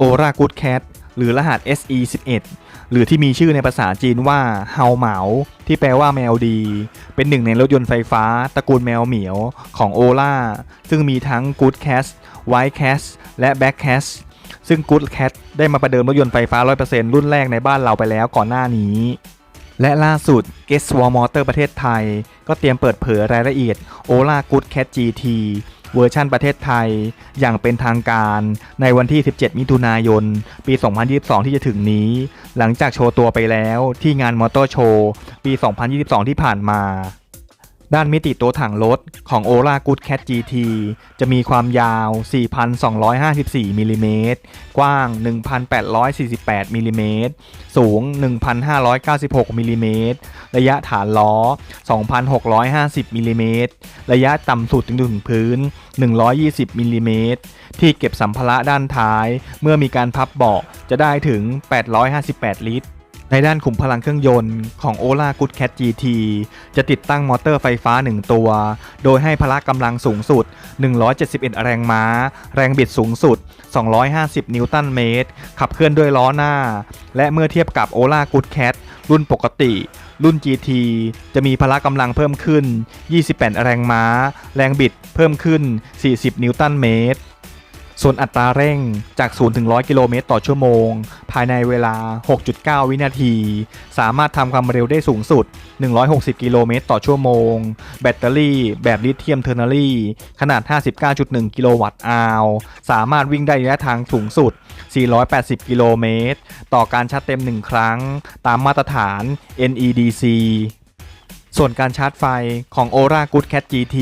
o r a Good Cat หรือรหัส SE 11 หรือที่มีชื่อในภาษาจีนว่าเฮาเหมา ที่แปลว่าแมวดี เป็นหนึ่งในรถยนต์ไฟฟ้า ตระกูลแมวเหมียวของ o l a ซึ่งมีทั้ง Good Cat White Cat และ Black Cat ซึ่ง Good Cat ได้มาประเดิมรถยนต์ไฟฟ้า 100%รุ่นแรกในบ้านเราไปแล้วก่อนหน้านี้ และล่าสุด g e s w a r Motor ประเทศไทย ก็เตรียมเปิดเผยรายละเอียด Ola Good Cat GT เวอร์ชันประเทศไทย อย่างเป็นทางการในวันที่ 17 มิถุนายน ปี 2022 ที่จะถึงนี้ หลังจากโชว์ตัวไปแล้วที่งานมอเตอร์โชว์ปี 2022 ที่ผ่านมา ด้านมิติตัวถังรถของ Ola Good Cat GT จะมีความยาว 4,254มิลลิเมตรกว้าง 1,848มิลลิเมตรสูง 1,596มิลลิเมตรระยะฐานล้อ 2,650มิลลิเมตรระยะต่ำสุดถึงถึงพื้น 120มิลลิเมตรที่เก็บสัมภาระด้านท้าย เมื่อมีการพับเบาะจะได้ถึง 858 ลิตร ในด้านขุมพลังเครื่องยนต์ของ Ola Good Cat GT จะติดตั้งมอเตอร์ไฟฟ้า 1 ตัว โดยให้พละกำลังสูงสุด 171 แรงม้า แรงบิดสูงสุด 250 นิวตันเมตร ขับเคลื่อนด้วยล้อหน้า และเมื่อเทียบกับ Ola Good Cat รุ่นปกติ รุ่น GT จะมีพละกำลังเพิ่มขึ้น 28 แรงม้า แรงบิดเพิ่มขึ้น 40 นิวตันเมตร ส่วนอัตราเร่งจาก 0 ถึง 100 กิโลเมตรต่อชั่วโมง ภายในเวลา 6.9 วินาที สามารถทำความเร็วได้สูงสุด 160 กิโลเมตรต่อชั่วโมง แบตเตอรี่แบบลิเธียมเทอร์นารีขนาด 59.1 กิโลวัตต์อาวสามารถวิ่งได้ระยะทางสูงสุด 480 กิโลเมตร ต่อการชาร์จเต็ม 1 ครั้ง ตามมาตรฐาน NEDC ส่วนการชาร์จไฟของ Ora Good Cat GT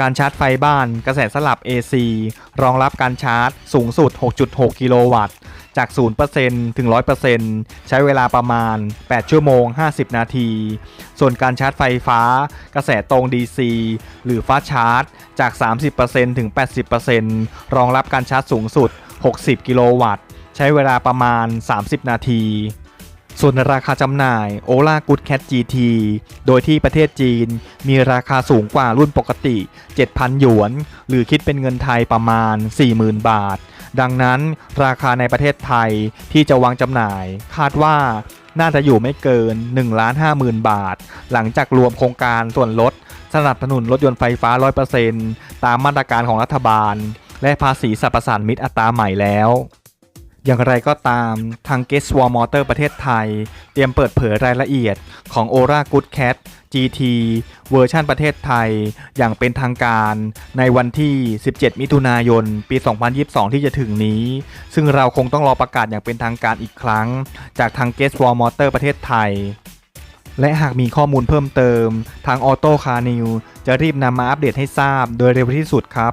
การชาร์จไฟบ้านกระแสสลับ AC รองรับการชาร์จสูงสุด 6.6 กิโลวัตต์ จาก 0%ถึง 100%ใช้เวลาประมาณ 8 ชั่วโมง 50 นาที ส่วนการชาร์จไฟฟ้า กระแสตรง DC หรือฟ้าชาร์จ จาก 30%ถึง 80%รองรับการชาร์จสูงสุด 60 กิโลวัตต์ ใช้เวลาประมาณ 30 นาที ส่วนราคาจำหน่าย Ola Good Cat GT โดยที่ประเทศจีนมีราคาสูงกว่ารุ่นปกติ 7,000 หยวน หรือคิดเป็นเงินไทยประมาณ 40,000 บาท ดังนั้นราคาในประเทศไทยที่จะวางจำหน่าย คาดว่าน่าจะอยู่ไม่เกิน1 5 0 0 0 0 บาท หลังจากรวมโครงการส่วนลด สนับสนุนรถยนต์ไฟฟ้า 100%ตามมาตรการของรัฐบาล และภาษีสรรพสานมิตอัตราใหม่แล้ว อย่างไรก็ตามทาง Guest w a r Motor ประเทศไทย เตรียมเปิดเผยรายละเอียดของ Ora Good Cat GT เวอร์ชันประเทศไทย อย่างเป็นทางการในวันที่ 17 มิถุนายน ปี 2022 ที่จะถึงนี้ ซึ่งเราคงต้องรอประกาศอย่างเป็นทางการอีกครั้ง จากทาง Guest w a r Motor ประเทศไทย และหากมีข้อมูลเพิ่มเติม ทาง Auto Car News จะรีบนำมาอัปเดตให้ทราบโดยเร็วที่สุดครับ